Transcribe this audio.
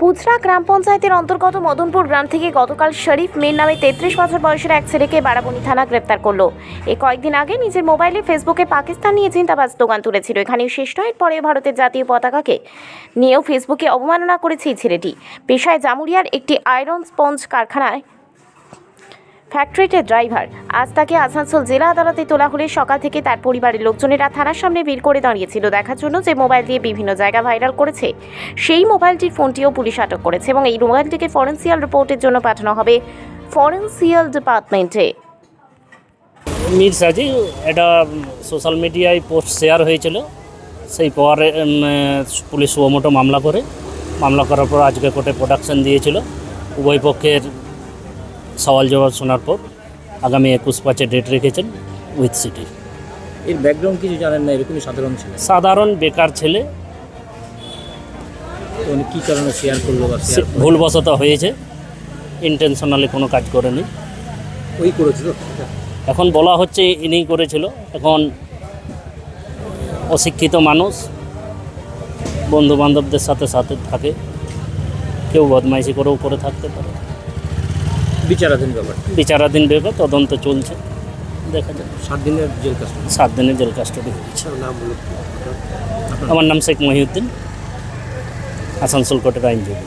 পুজরা গ্রাম পঞ্চায়েতের অন্তর্গত মদনপুর গ্রাম থেকে গতকাল শরীফ মেয়ের নামে তেত্রিশ বছর বয়সের এক ছেলেকে বারাবণী থানা গ্রেপ্তার করল। এ কয়েকদিন আগে নিজের মোবাইলে ফেসবুকে পাকিস্তান নিয়ে চিন্তাবাজ দোকান তুলেছিল। এখানে শেষ নয় পরে ভারতের জাতীয় পতাকাকে নিয়েও ফেসবুকে অবমাননা করেছে এই ছেলেটি। পেশায় জামুরিয়ার একটি আয়রন স্পঞ্জ কারখানায় ফ্যাক্টরিতে ড্রাইভার। আজ তাকে আসানসোল জেলা আদালতে তোলা হলে সকাল থেকে তার পরিবারের লোকজনেরা থানার সামনে ভিড় করে দাঁড়িয়েছিল। দেখার জন্য যে মোবাইল দিয়ে বিভিন্ন জায়গা ভাইরাল করেছে, সেই মোবাইলটির ফোনটিও পুলিশ আটক করেছে এবং এই মোবাইলটিকে ফরেন্সিয়াল রিপোর্টের জন্য পাঠানো হবে ফরেন্সিয়াল ডিপার্টমেন্টে। মির সাজি, এটা সোশ্যাল মিডিয়ায় পোস্ট শেয়ার হয়েছিল। সেই পরে পুলিশ সুমোটো মামলা করে। মামলা করার পর আজকে কোর্টে প্রোডাকশন দিয়েছিল। উভয় পক্ষের সওয়াল জবাব শোনার পর আগামী একুশ পাঁচে ডেট রেখেছেন উইথ সিটি এর ব্যাকগ্রাউন্ড কিছু জানেন না এরকমই সাধারণ ছেলে? সাধারণ বেকার ছেলে। কী কারণে শেয়ার করল বা ভুলবশত হয়েছে। ইন্টেনশনালি কোনো কাজ করেনি। ওই করেছিল? এখন বলা হচ্ছে ইনিই করেছিল। এখন অশিক্ষিত মানুষ বন্ধু বান্ধবদের সাথে সাথে থাকে। কেউ বদমাইশি করেও করে থাকতে পারে। বিচারাধীন ব্যাপার। বিচারাধীন ব্যাপার তদন্ত চলছে। দেখা যাক। সাত দিনের জেল কাস্টডি। সাত দিনের জেল কাস্টডি নাম আমার নাম শেখ মহিউদ্দিন। আসানসোল কোর্টের আইনজীবী।